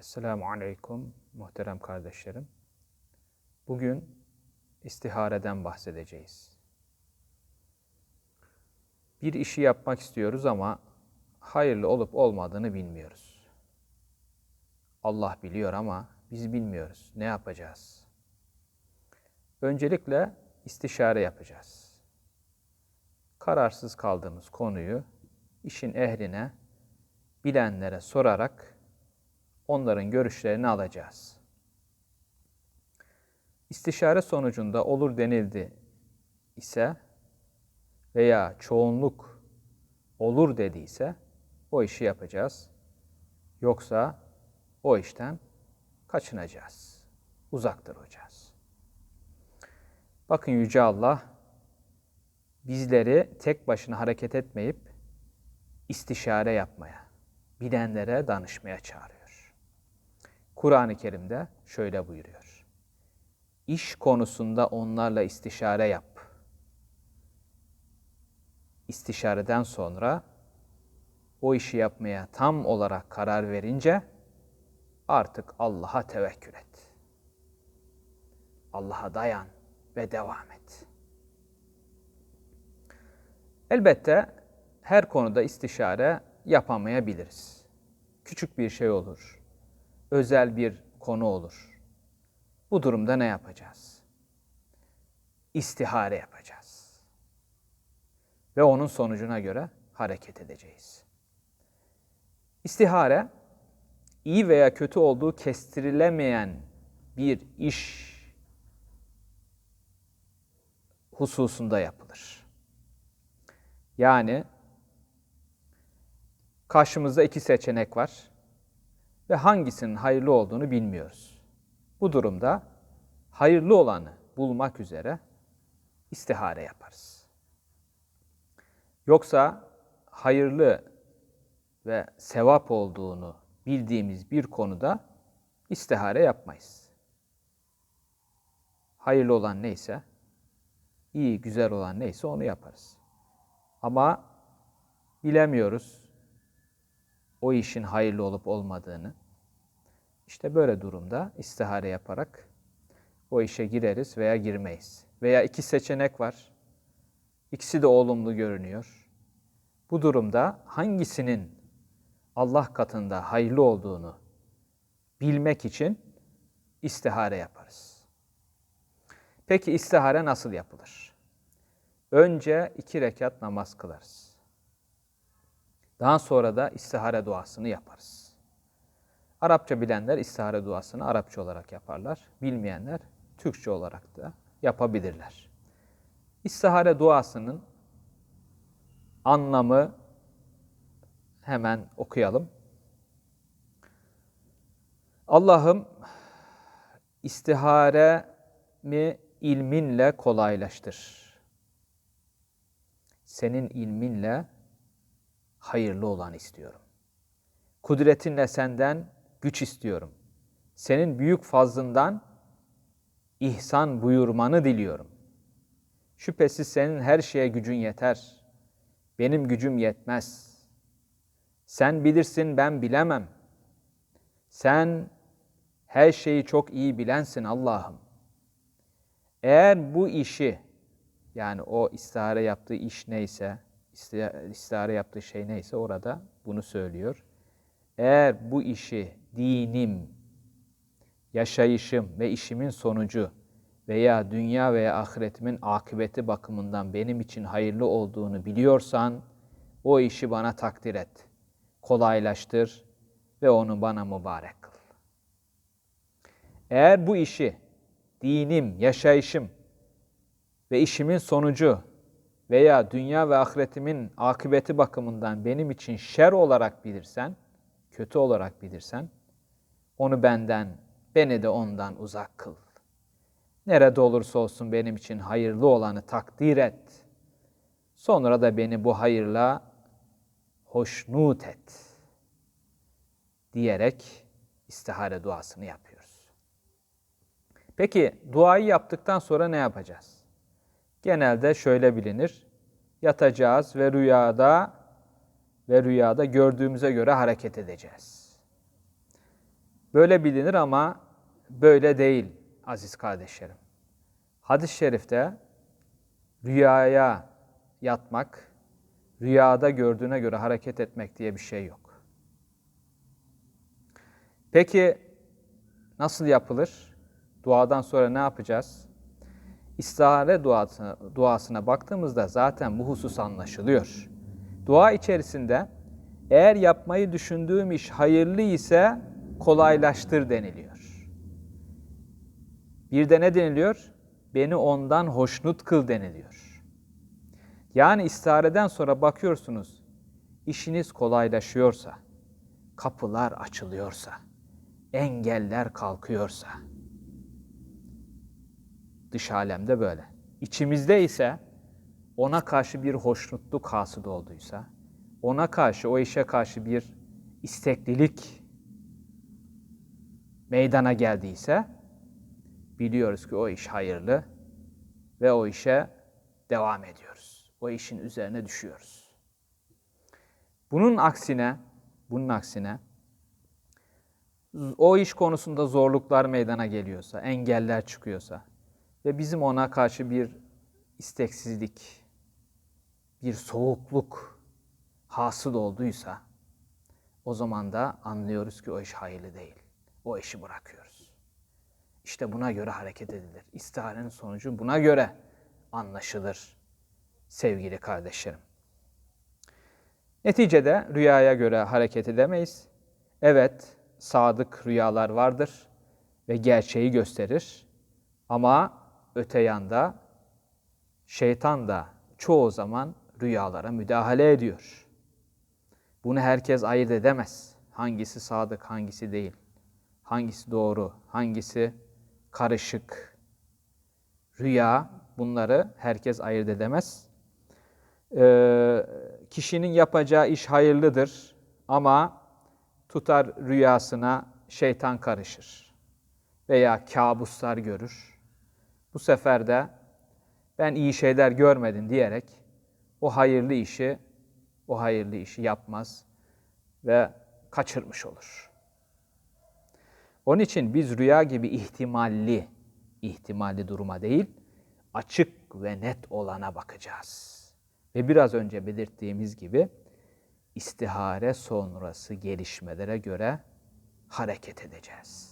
Esselamu Aleyküm muhterem kardeşlerim. Bugün istihareden bahsedeceğiz. Bir işi yapmak istiyoruz ama hayırlı olup olmadığını bilmiyoruz. Allah biliyor ama biz bilmiyoruz. Ne yapacağız? Öncelikle istişare yapacağız. Kararsız kaldığımız konuyu işin ehline, bilenlere sorarak onların görüşlerini alacağız. İstişare sonucunda olur denildi ise veya çoğunluk olur dediyse o işi yapacağız. Yoksa o işten kaçınacağız. Uzak duracağız. Bakın Yüce Allah bizleri tek başına hareket etmeyip istişare yapmaya, bilenlere danışmaya çağırıyor. Kur'an-ı Kerim'de şöyle buyuruyor. İş konusunda onlarla istişare yap. İstişareden sonra o işi yapmaya tam olarak karar verince artık Allah'a tevekkül et. Allah'a dayan ve devam et. Elbette her konuda istişare yapamayabiliriz. Küçük bir şey olur, özel bir konu olur. Bu durumda ne yapacağız? İstihare yapacağız. Ve onun sonucuna göre hareket edeceğiz. İstihare, iyi veya kötü olduğu kestirilemeyen bir iş hususunda yapılır. Yani karşımızda iki seçenek var ve hangisinin hayırlı olduğunu bilmiyoruz. Bu durumda hayırlı olanı bulmak üzere istihare yaparız. Yoksa hayırlı ve sevap olduğunu bildiğimiz bir konuda istihare yapmayız. Hayırlı olan neyse, iyi, güzel olan neyse onu yaparız. Ama bilemiyoruz o işin hayırlı olup olmadığını. İşte böyle durumda istihare yaparak o işe gireriz veya girmeyiz. Veya iki seçenek var. İkisi de olumlu görünüyor. Bu durumda hangisinin Allah katında hayırlı olduğunu bilmek için istihare yaparız. Peki istihare nasıl yapılır? Önce iki rekat namaz kılarız. Daha sonra da istihare duasını yaparız. Arapça bilenler istihare duasını Arapça olarak yaparlar. Bilmeyenler Türkçe olarak da yapabilirler. İstihare duasının anlamı hemen okuyalım. Allah'ım istiharemi ilminle kolaylaştır. Senin ilminle hayırlı olan istiyorum. Kudretinle senden güç istiyorum. Senin büyük fazlından ihsan buyurmanı diliyorum. Şüphesiz senin her şeye gücün yeter. Benim gücüm yetmez. Sen bilirsin ben bilemem. Sen her şeyi çok iyi bilensin Allah'ım. Eğer bu işi yani o istihare yaptığı iş neyse, istihare yaptığı şey neyse orada bunu söylüyor. Eğer bu işi dinim, yaşayışım ve işimin sonucu veya dünya veya ahiretimin akıbeti bakımından benim için hayırlı olduğunu biliyorsan o işi bana takdir et, kolaylaştır ve onu bana mübarek kıl. Eğer bu işi dinim, yaşayışım ve işimin sonucu veya dünya ve ahiretimin akıbeti bakımından benim için şer olarak bilirsen, kötü olarak bilirsen, onu benden, beni de ondan uzak kıl. Nerede olursa olsun benim için hayırlı olanı takdir et. Sonra da beni bu hayırla hoşnut et. Diyerek istihare duasını yapıyoruz. Peki duayı yaptıktan sonra ne yapacağız? genelde şöyle bilinir. Yatacağız ve rüyada ve rüyada gördüğümüze göre hareket edeceğiz. Böyle bilinir ama böyle değil aziz kardeşlerim. Hadis-i şerifte rüyaya yatmak, rüyada gördüğüne göre hareket etmek diye bir şey yok. Peki nasıl yapılır? Duadan sonra ne yapacağız? İstihare duasına, duasına baktığımızda zaten bu husus anlaşılıyor. Dua içerisinde eğer yapmayı düşündüğüm iş hayırlı ise kolaylaştır deniliyor. Bir de ne deniliyor? Beni ondan hoşnut kıl deniliyor. Yani istihareden sonra bakıyorsunuz, işiniz kolaylaşıyorsa, kapılar açılıyorsa, engeller kalkıyorsa, dış alemde böyle. İçimizde ise ona karşı bir hoşnutluk hasıl olduysa, ona karşı, o işe karşı bir isteklilik meydana geldiyse, biliyoruz ki o iş hayırlı ve o işe devam ediyoruz. O işin üzerine düşüyoruz. Bunun aksine, bunun aksine o iş konusunda zorluklar meydana geliyorsa, engeller çıkıyorsa ve bizim ona karşı bir isteksizlik, bir soğukluk hasıl olduysa o zaman da anlıyoruz ki o iş hayırlı değil. O işi bırakıyoruz. İşte buna göre hareket edilir. İstiharenin sonucu buna göre anlaşılır sevgili kardeşlerim. Neticede rüyaya göre hareket edemeyiz. Evet, sadık rüyalar vardır ve gerçeği gösterir. Ama öte yanda şeytan da çoğu zaman rüyalara müdahale ediyor. Bunu herkes ayırt edemez. Hangisi sadık, hangisi değil. Hangisi doğru, hangisi karışık. Rüya bunları herkes ayırt edemez. Ee, kişinin yapacağı iş hayırlıdır ama tutar rüyasına şeytan karışır veya kabuslar görür. Bu sefer de ben iyi şeyler görmedim diyerek o hayırlı işi o hayırlı işi yapmaz ve kaçırmış olur. Onun için biz rüya gibi ihtimalli, ihtimalli duruma değil, açık ve net olana bakacağız. Ve biraz önce belirttiğimiz gibi istihare sonrası gelişmelere göre hareket edeceğiz.